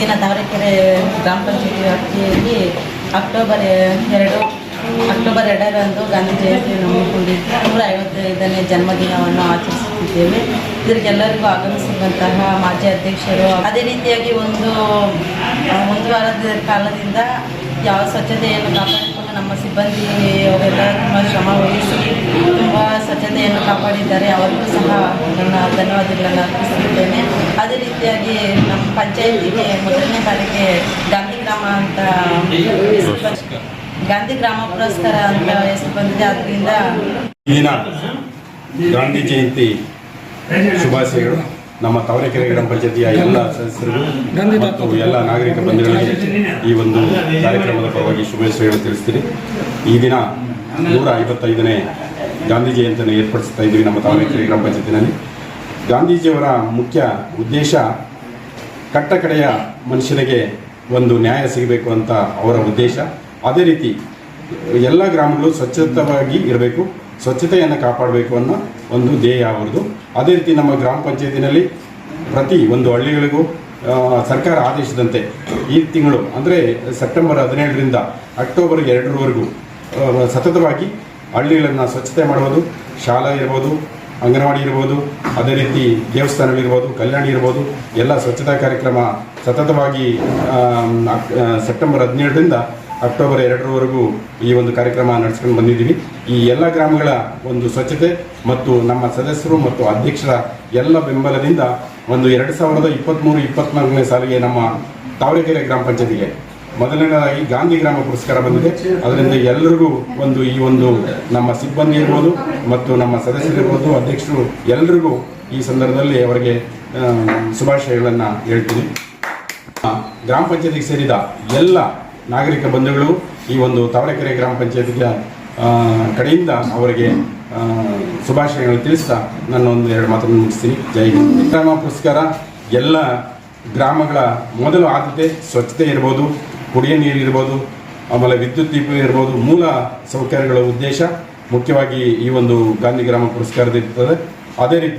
ದಿನ ತಾವರೆಕೆರೆ ಗ್ರಾಮ ಪಂಚಾಯತಿ ವ್ಯಾಪ್ತಿಯಲ್ಲಿ ಅಕ್ಟೋಬರ್ ಎರಡು, ಅಕ್ಟೋಬರ್ ಎರಡರಂದು ಗಾಂಧಿ ಜಯಂತಿಯನ್ನು ಹಮ್ಮಿಕೊಂಡಿದ್ದು. ನೂರ ಐವತ್ತೈದನೇ ಜನ್ಮದಿನವನ್ನು ಆಚರಿಸುತ್ತಿದ್ದೇವೆ. ಇದಕ್ಕೆಲ್ಲರಿಗೂ ಆಗಮಿಸಿರುವಂತಹ ಮಾಜಿ ಅಧ್ಯಕ್ಷರು, ಅದೇ ರೀತಿಯಾಗಿ ಒಂದು ಒಂದು ವಾರದ ಕಾಲದಿಂದ ಯಾವ ಸ್ವಚ್ಛತೆಯನ್ನು ಕಾಪಾಡಿಕೊಂಡು ನಮ್ಮ ಸಿಬ್ಬಂದಿ ಅವರೆಲ್ಲ ತುಂಬ ಶ್ರಮ ವಹಿಸಿ ಕಾಪಾಡಿದ್ದಾರೆ ಅವರಿಗೂ ಸಹ ನನ್ನ ಧನ್ಯವಾದಗಳನ್ನು ಅರ್ಪಿಸುತ್ತೇನೆ ಅದೇ ರೀತಿಯಾಗಿ ನಮ್ಮ ಪಂಚಾಯತಿಗೆ ಮೊದಲನೇ ಬಾರಿಗೆ ಗಾಂಧಿ ಗ್ರಾಮ ಅಂತ ಗಾಂಧಿ ಗ್ರಾಮ ಪುರಸ್ಕಾರ ಅಂತ ಹೆಸರು ಬಂದಿದೆ ಅದರಿಂದ ಗಾಂಧಿ ಜಯಂತಿ ಶುಭಾಶಯಗಳು. ನಮ್ಮ ತಾವರೆಕೆರೆ ಗ್ರಾಮ ಪಂಚಾಯತಿಯ ಎಲ್ಲ ಸದಸ್ಯರಿಗೂ ಮತ್ತು ಎಲ್ಲ ನಾಗರಿಕ ಬಂಧುಗಳಿಗೆ ಈ ಒಂದು ಕಾರ್ಯಕ್ರಮದ ಪರವಾಗಿ ಶುಭಾಶಯಗಳು ತಿಳಿಸ್ತೀನಿ. ಈ ದಿನ ನೂರ ಐವತ್ತೈದನೇ ಗಾಂಧಿ ಜಯಂತಿಯನ್ನು ಏರ್ಪಡಿಸ್ತಾ ಇದ್ದೀವಿ ನಮ್ಮ ತಾಲೂಕಿನ ಗ್ರಾಮ ಪಂಚಾಯತಿನಲ್ಲಿ. ಗಾಂಧೀಜಿಯವರ ಮುಖ್ಯ ಉದ್ದೇಶ ಕಟ್ಟಕಡೆಯ ಮನುಷ್ಯನಿಗೆ ಒಂದು ನ್ಯಾಯ ಸಿಗಬೇಕು ಅಂತ ಅವರ ಉದ್ದೇಶ. ಅದೇ ರೀತಿ ಎಲ್ಲ ಗ್ರಾಮಗಳು ಸ್ವಚ್ಛತವಾಗಿ ಇರಬೇಕು, ಸ್ವಚ್ಛತೆಯನ್ನು ಕಾಪಾಡಬೇಕು ಅನ್ನೋ ಒಂದು ಧ್ಯೇಯ ಅವರದು ಅದೇ ರೀತಿ ನಮ್ಮ ಗ್ರಾಮ ಪಂಚಾಯತಿನಲ್ಲಿ ಪ್ರತಿ ಒಂದು ಹಳ್ಳಿಗಳಿಗೂ ಸರ್ಕಾರ ಆದೇಶದಂತೆ ಈ ತಿಂಗಳು, ಅಂದರೆ ಸೆಪ್ಟೆಂಬರ್ ಹದಿನೇಳರಿಂದ ಅಕ್ಟೋಬರ್ ಎರಡರವರೆಗೂ ಸತತವಾಗಿ ಹಳ್ಳಿಗಳನ್ನು ಸ್ವಚ್ಛತೆ ಮಾಡುವುದು, ಶಾಲಾ ಇರ್ಬೋದು, ಅಂಗನವಾಡಿ ಇರ್ಬೋದು, ಅದೇ ರೀತಿ ದೇವಸ್ಥಾನವಿರ್ಬೋದು ಕಲ್ಯಾಣಿ ಇರ್ಬೋದು, ಎಲ್ಲ ಸ್ವಚ್ಛತಾ ಕಾರ್ಯಕ್ರಮ ಸತತವಾಗಿ ಸೆಪ್ಟೆಂಬರ್ ಹದಿನೇಳರಿಂದ ಅಕ್ಟೋಬರ್ ಎರಡರವರೆಗೂ ಈ ಒಂದು ಕಾರ್ಯಕ್ರಮ ನಡೆಸ್ಕೊಂಡು ಬಂದಿದ್ದೀವಿ. ಈ ಎಲ್ಲ ಗ್ರಾಮಗಳ ಒಂದು ಸ್ವಚ್ಛತೆ ಮತ್ತು ನಮ್ಮ ಸದಸ್ಯರು ಮತ್ತು ಅಧ್ಯಕ್ಷರ ಎಲ್ಲ ಬೆಂಬಲದಿಂದ ಒಂದು ಎರಡು ಸಾವಿರದ ಇಪ್ಪತ್ತ್ಮೂರು ಇಪ್ಪತ್ತ್ನಾಲ್ಕನೇ ಸಾಲಿಗೆ ನಮ್ಮ ತಾವರೆಕೆರೆ ಗ್ರಾಮ ಪಂಚಾಯತಿಗೆ ಮೊದಲನೇದಾಗಿ ಗಾಂಧಿ ಗ್ರಾಮ ಪುರಸ್ಕಾರ ಬಂದಿದೆ. ಅದರಿಂದ ಎಲ್ಲರಿಗೂ ಒಂದು ಈ ಒಂದು ನಮ್ಮ ಸಿಬ್ಬಂದಿ ಇರ್ಬೋದು ಮತ್ತು ನಮ್ಮ ಸದಸ್ಯರಿರ್ಬೋದು ಅಧ್ಯಕ್ಷರು ಎಲ್ಲರಿಗೂ ಈ ಸಂದರ್ಭದಲ್ಲಿ ಅವರಿಗೆ ಶುಭಾಶಯಗಳನ್ನು ಹೇಳ್ತೀನಿ. ಗ್ರಾಮ ಪಂಚಾಯತಿಗೆ ಸೇರಿದ ಎಲ್ಲ ನಾಗರಿಕ ಬಂಧುಗಳು ಈ ಒಂದು ತಾವರೆಕೆರೆ ಗ್ರಾಮ ಪಂಚಾಯತಿಗೆ ಕಡೆಯಿಂದ ಅವರಿಗೆ ಶುಭಾಶಯಗಳು ತಿಳಿಸ್ತಾ ನಾನು ಒಂದು ಎರಡು ಮಾತನ್ನು ಮುಗಿಸ್ತೀನಿ. ಜೈ ಹಿಂದ್. ಗ್ರಾಮ ಪುರಸ್ಕಾರ ಎಲ್ಲ ಗ್ರಾಮಗಳ ಮೊದಲು ಆದ್ಯತೆ, ಸ್ವಚ್ಛತೆ ಇರ್ಬೋದು. ಕುಡಿಯ ನೀರಿರ್ಬೋದು ಆಮೇಲೆ ವಿದ್ಯುತ್ ದೀಪ ಇರ್ಬೋದು, ಮೂಲ ಸೌಕರ್ಯಗಳ ಉದ್ದೇಶ ಮುಖ್ಯವಾಗಿ ಈ ಒಂದು ಗಾಂಧಿ ಗ್ರಾಮ ಪುರಸ್ಕಾರದಿರ್ತದೆ ಅದೇ ರೀತಿ